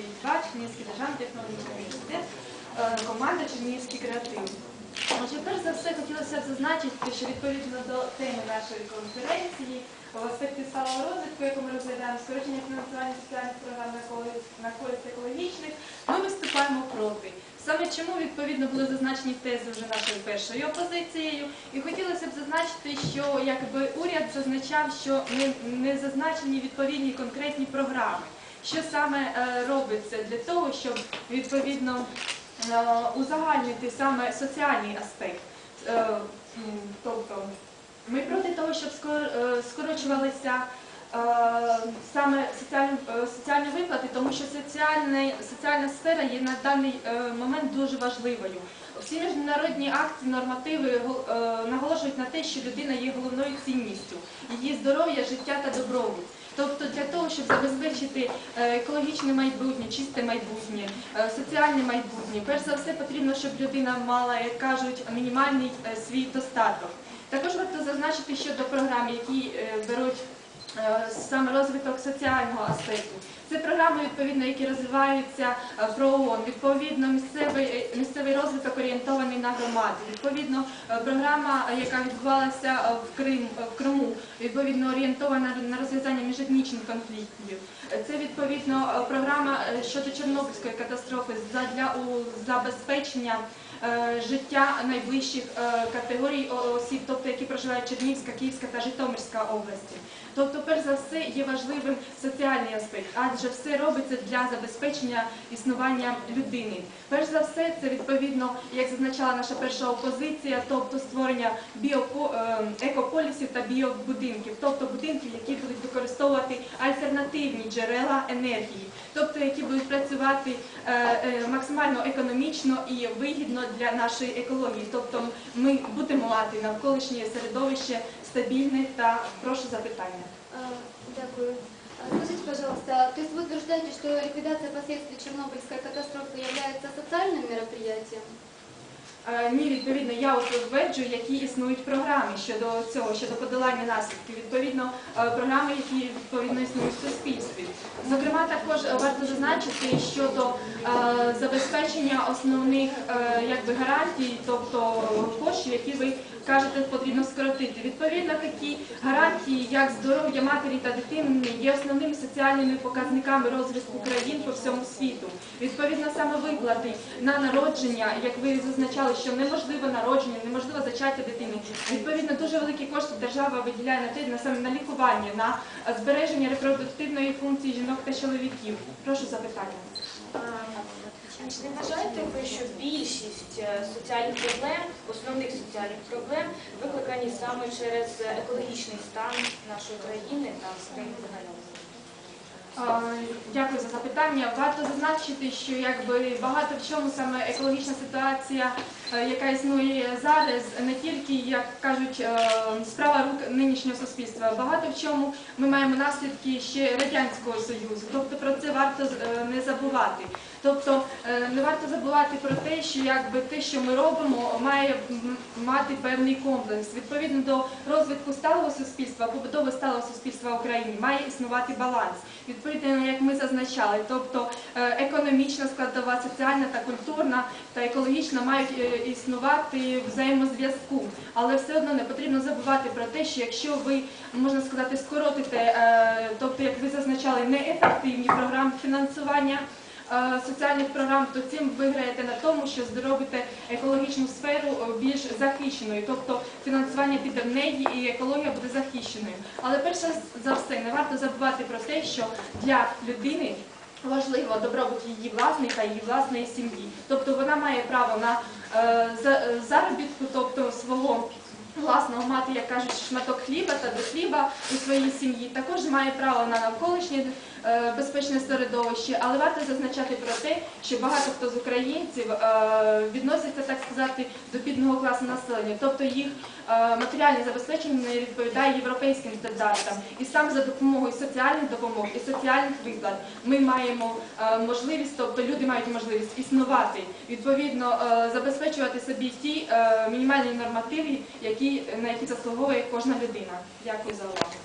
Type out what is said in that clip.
2, Чернігівський державний технологічний університет, е, команда Чернігівський креатив. Отже, перш за все хотілося б зазначити, що відповідно до теми нашої конференції в аспекті сталого розвитку, яку ми розглядаємо, скорочення фінансування соціальних програм на користь, екологічних, ми виступаємо проти. Саме чому відповідно були зазначені тези вже нашою першою опозицією, і хотілося б зазначити, що якби уряд зазначав, що не, не зазначені відповідні конкретні програми. Що саме е, робиться для того, щоб відповідно е, узагальнити саме соціальний аспект. Е, Тобто ми проти того, щоб скор- скорочувалися саме соціальні, е, соціальні виплати, тому що соціальна, сфера є на даний е, момент дуже важливою. Всі міжнародні акти, нормативи гол- е, наголошують на те, що людина є головною цінністю, її здоров'я, життя та добробут. Тобто для того, щоб забезпечити е, екологічне майбутнє, чисте майбутнє, е, соціальне майбутнє, перш за все потрібно, щоб людина мала, як кажуть, мінімальний е, свій достаток. Також варто зазначити щодо програм, які е, беруть е, саме розвиток соціального аспекту. Це програми, відповідно, які розвиваються е, про ООН, відповідно, місцевий, е, місцевий розвиток орієнтований на громади. Відповідно, е, програма, е, яка відбувалася е, в Крим е, в Криму, відповідно орієнтована на розв'язання міжетнічних конфліктів. Е, Це відповідно е, програма е, щодо Чорнобильської катастрофи задля у забезпечення е, життя найближчих е, категорій осіб, тобто які проживають Чернігівська, Київська та Житомирська області. Тобто, перш за все, є важливим соціальний аспект, адже все робиться для забезпечення існування людини. Перш за все, це відповідно, як зазначала наша перша опозиція, тобто створення біопо, е, екополісів та біобудинків, тобто будинків, які будуть використовувати альтернативні джерела енергії, тобто які будуть працювати е, е, максимально економічно і вигідно для нашої екології. Тобто ми будемо мати навколишнє середовище стабільне та прошу запитання. А, Дякую. А, Скажите, пожалуйста, то есть вы утверждаете, что ликвидация последствий Чернобыльской катастрофы является социальным мероприятием? Е, Ні, відповідно, я от стверджую, які існують програми щодо цього, щодо подолання наслідків. Відповідно, е, програми, які відповідно існують в суспільстві. Зокрема, також е, варто зазначити щодо е, забезпечення основних е, якби гарантій, тобто коштів, які ви кажете, потрібно скоротити. Відповідно, такі гарантії, як здоров'я матері та дитини, є основними соціальними показниками розвитку країн по всьому світу. Відповідно, саме виплати на народження, як ви зазначали, що неможливо народження, неможливо зачаття дитини. Відповідно, дуже великі кошти держава виділяє на те, на саме на лікування, на е, збереження репродуктивної функції жінок та чоловіків. Прошу запитання. Чи не вважаєте ви, що більшість е, соціальних проблем, основних соціальних проблем, викликані саме через екологічний стан нашої країни та країни загалом? Дякую за запитання. Варто зазначити, що якби багато в чому саме екологічна ситуація, е, яка існує зараз, не тільки як кажуть е, справа рук нинішнього суспільства. Багато в чому ми маємо наслідки ще радянського союзу. Тобто про це варто не забувати. Тобто е, не варто забувати про те, що якби те, що ми робимо, має мати певний комплекс. Відповідно до розвитку сталого суспільства, побудови сталого суспільства в Україні має існувати баланс. Відповідно, як ми зазначали, тобто е, економічна складова, соціальна та культурна та екологічна мають е, існувати взаємозв'язку. Але все одно не потрібно забувати про те, що якщо ви можна сказати скоротите, тобто як ви зазначали, неефективні програми фінансування. Е, Соціальних програм, то цим виграєте на тому, що зробите екологічну сферу е, більш захищеною, тобто фінансування піде в неї і екологія буде захищеною. Але перше за все не варто забувати про те, що для людини важливо добробут її власний та її власної сім'ї. Тобто вона має право на е, заробітку, тобто свого. Власного мати, як кажуть, шматок хліба та до хліба у своїй сім'ї також має право на навколишнє безпечне середовище, але варто зазначати про те, що багато хто з українців е, відноситься, так сказати, до бідного класу населення, тобто їх е, матеріальне забезпечення не відповідає європейським стандартам. І саме за допомогою соціальних допомог і соціальних виплат ми маємо е, можливість, тобто люди мають можливість існувати, відповідно е, забезпечувати собі ті е, мінімальні нормативи, які на які заслуговує кожна людина. Дякую за увагу.